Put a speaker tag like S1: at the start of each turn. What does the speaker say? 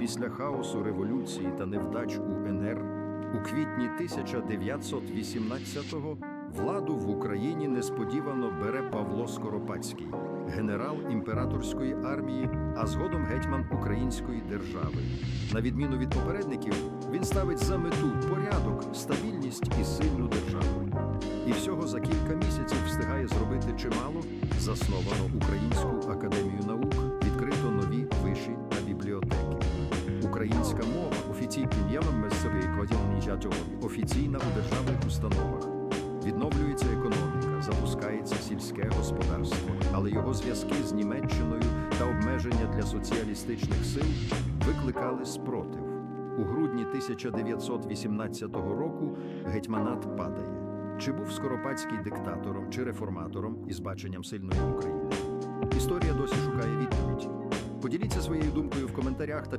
S1: Після хаосу революції та невдач УНР у квітні 1918-го владу в Україні несподівано бере Павло Скоропадський, генерал імператорської армії, а згодом гетьман української держави. На відміну від попередників, він ставить за мету порядок, стабільність і сильну державу. І всього за кілька місяців встигає зробити чимало. Засновано Українську академію Українська мова офіційним офіційна у державних установах. Відновлюється економіка, запускається сільське господарство, але його зв'язки з Німеччиною та обмеження для соціалістичних сил викликали спротив. У грудні 1918 року гетьманат падає. Чи був Скоропадський диктатором чи реформатором із баченням сильної України? Історія досі шукає відповідь. Поділіться своєю думкою в коментарях та підписуйтесь.